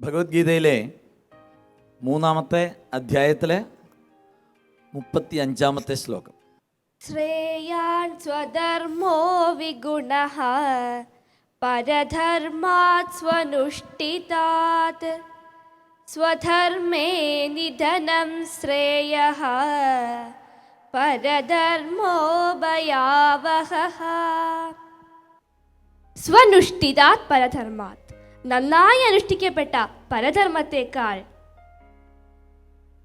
ഭഗവത്ഗീതയിലെ മൂന്നാമത്തെ അധ്യായത്തിലെ മുപ്പത്തി അഞ്ചാമത്തെ ശ്ലോകം. ശ്രേയാൻ സ്വധർമ്മോ വിഗുണ പരധർമാത് സ്വനുഷ്ഠിതാത് സ്വധർമ്മേ നിധനം ശ്രേയ പരധർമ്മോ ഭയാവഹഃ. സ്വനുഷ്ഠിതാത് പരധർമാത്. നന്നായി അനുഷ്ഠിക്കപ്പെട്ട പരധർമ്മത്തേക്കാൾ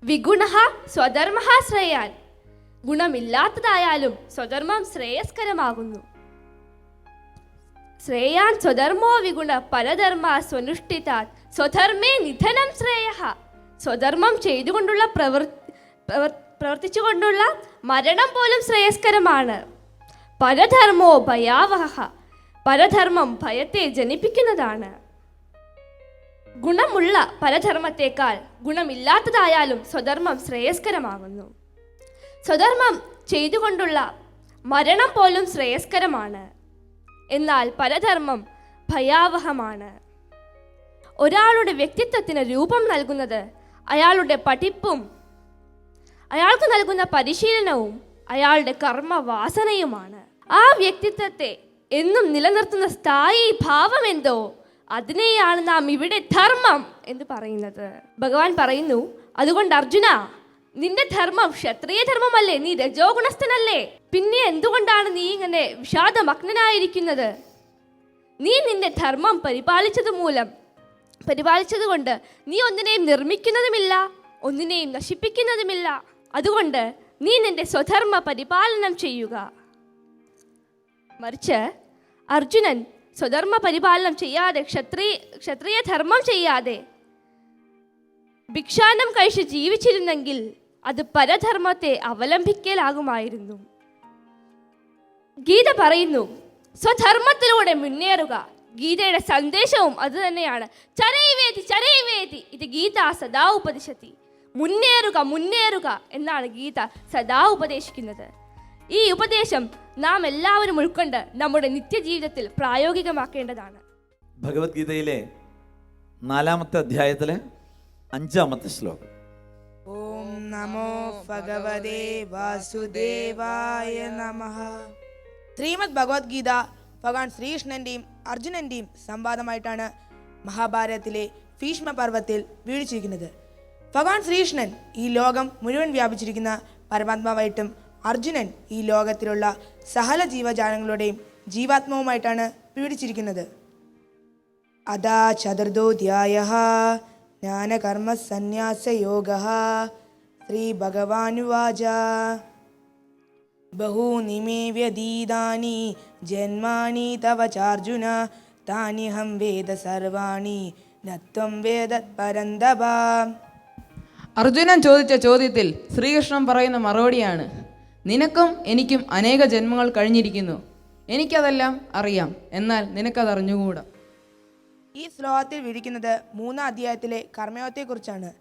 വിഗുണ സ്വധർമ്മ ശ്രേയാൻ ഗുണമില്ലാത്തതായാലും സ്വധർമ്മം ശ്രേയസ്കരമാകുന്നു. ശ്രേയാൻ സ്വധർമ്മോ വിഗുണ പരധർമ്മ സ്വനുഷ്ഠിതാത് സ്വധർമ്മേ നിധനം ശ്രേയ സ്വധർമ്മം ചെയ്തുകൊണ്ടുള്ള പ്രവർ- പ്രവർത്തിച്ചുകൊണ്ടുള്ള മരണം പോലും ശ്രേയസ്കരമാണ്. പരധർമ്മോ ഭയാവഹ. പരധർമ്മം ഭയത്തെ ജനിപ്പിക്കുന്നതാണ്. ഗുണമുള്ള പരധർമ്മത്തേക്കാൾ ഗുണമില്ലാത്തതായാലും സ്വധർമ്മം ശ്രേയസ്കരമാകുന്നു. സ്വധർമ്മം ചെയ്തുകൊണ്ടുള്ള മരണം പോലും ശ്രേയസ്കരമാണ്. എന്നാൽ പരധർമ്മം ഭയാവഹമാണ്. ഒരാളുടെ വ്യക്തിത്വത്തിന് രൂപം നൽകുന്നത് അയാളുടെ പഠിപ്പും അയാൾക്ക് നൽകുന്ന പരിശീലനവും അയാളുടെ കർമ്മവാസനയുമാണ്. ആ വ്യക്തിത്വത്തെ എന്നും നിലനിർത്തുന്ന സ്ഥായി ഭാവം എന്തോ? അതിനെയാണ് നാം ഇവിടെ ധർമ്മം എന്ന് പറയുന്നത്. ഭഗവാൻ പറയുന്നു അതുകൊണ്ട് അർജുന നിന്റെ ധർമ്മം ക്ഷത്രിയ ധർമ്മമല്ലേ? നീ രജോ ഗുണസ്ഥനല്ലേ പിന്നെ എന്തുകൊണ്ടാണ് നീ ഇങ്ങനെ വിഷാദമഗ്നനായിരിക്കുന്നത്? നീ നിന്റെ ധർമ്മം പരിപാലിച്ചത് മൂലം പരിപാലിച്ചത് കൊണ്ട് നീ ഒന്നിനെയും നിർമ്മിക്കുന്നതുമില്ല ഒന്നിനെയും നശിപ്പിക്കുന്നതുമില്ല. അതുകൊണ്ട് നീ നിന്റെ സ്വധർമ്മ പരിപാലനം ചെയ്യുക. മറിച്ച് അർജുനൻ സ്വധർമ്മ പരിപാലനം ചെയ്യാതെ ക്ഷത്രിയ ക്ഷത്രിയ ധർമ്മം ചെയ്യാതെ ഭിക്ഷാനം കഴിച്ച് ജീവിച്ചിരുന്നെങ്കിൽ അത് പരധർമ്മത്തെ അവലംബിക്കലാകുമായിരുന്നു. ഗീത പറയുന്നു സ്വധർമ്മത്തിലൂടെ മുന്നേറുക. ഗീതയുടെ സന്ദേശവും അത് തന്നെയാണ്. ചരൈവേദി ഇത് ഗീത സദാ ഉപദിശത്തി. മുന്നേറുക മുന്നേറുക എന്നാണ് ഗീത സദാ ഉപദേശിക്കുന്നത്. ഈ ഉപദേശം നാം എല്ലാവരും ഉൾക്കൊണ്ട് നമ്മുടെ നിത്യജീവിതത്തിൽ പ്രായോഗികമാക്കേണ്ടതാണ്. ഭഗവത്ഗീതയിലെ നാലാമത്തെ അധ്യായത്തിലെ അഞ്ചാമത്തെ ശ്ലോകം. ഓം നമോ ഭഗവതേ വാസുദേവായ നമഃ. ശ്രീമദ് ഭഗവത്ഗീത ഭഗവാൻ ശ്രീകൃഷ്ണന്റെയും അർജുനന്റെയും സംവാദമായിട്ടാണ് മഹാഭാരതത്തിലെ ഭീഷ്മ പർവത്തിൽ വീഴിച്ചിരിക്കുന്നത് ഭഗവാൻ ശ്രീകൃഷ്ണൻ ഈ ലോകം മുഴുവൻ വ്യാപിച്ചിരിക്കുന്ന പരമാത്മാവായിട്ടും അർജുനൻ ഈ ലോകത്തിലുള്ള സകല ജീവജാലങ്ങളുടെയും ജീവാത്മാവുമായിട്ടാണ് പീഡിച്ചിരിക്കുന്നത് അതാ ചതുർദോധ്യായ ജ്ഞാനകർമ്മ സന്യാസയോഗ ശ്രീ ശ്രീഭഗവാനുവാച. ബഹൂനി മേ വ്യതീതാനി ജന്മാനി തവ ചാർജുന താനിഹം വേദ സർവാണി നത്വം വേദ പരന്തപ. അർജുനൻ ചോദിച്ച ചോദ്യത്തിൽ ശ്രീകൃഷ്ണൻ പറയുന്ന മറുപടിയാണ്. നിനക്കും എനിക്കും അനേക ജന്മങ്ങൾ കഴിഞ്ഞിരിക്കുന്നു. എനിക്കതെല്ലാം അറിയാം. എന്നാൽ നിനക്കതറിഞ്ഞുകൂടാ? ഈ ശ്ലോകത്തിൽ വിളിക്കുന്നത് മൂന്നാം അധ്യായത്തിലെ കർമ്മയോഗത്തെക്കുറിച്ചാണ്.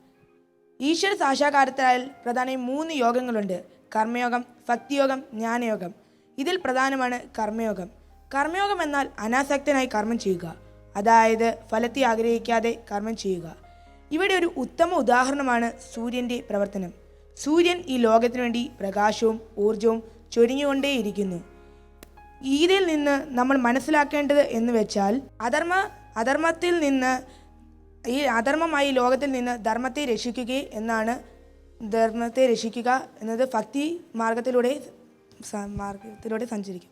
ഈശ്വര സാക്ഷാത്കാരത്താൽ പ്രധാനം മൂന്ന് യോഗങ്ങളുണ്ട്. കർമ്മയോഗം ഭക്തിയോഗം ജ്ഞാനയോഗം. ഇതിൽ പ്രധാനമാണ് കർമ്മയോഗം. കർമ്മയോഗം എന്നാൽ അനാസക്തനായി കർമ്മം ചെയ്യുക. അതായത് ഫലത്തെ ആഗ്രഹിക്കാതെ കർമ്മം ചെയ്യുക. ഇവിടെ ഒരു ഉത്തമ ഉദാഹരണമാണ് സൂര്യന്റെ പ്രവർത്തനം. സൂര്യൻ ഈ ലോകത്തിനു വേണ്ടി പ്രകാശവും ഊർജവും ചൊരിഞ്ഞുകൊണ്ടേയിരിക്കുന്നു. ഗീതയിൽ നിന്ന് നമ്മൾ മനസ്സിലാക്കേണ്ടത് എന്ന് വെച്ചാൽ അധർമ്മ അധർമ്മത്തിൽ നിന്ന് ഈ അധർമ്മമായി ലോകത്തിൽ നിന്ന് ധർമ്മത്തെ രക്ഷിക്കുക എന്നാണ് ധർമ്മത്തെ രക്ഷിക്കുക എന്നത് ഭക്തി മാർഗത്തിലൂടെ മാർഗത്തിലൂടെ സഞ്ചരിക്കും.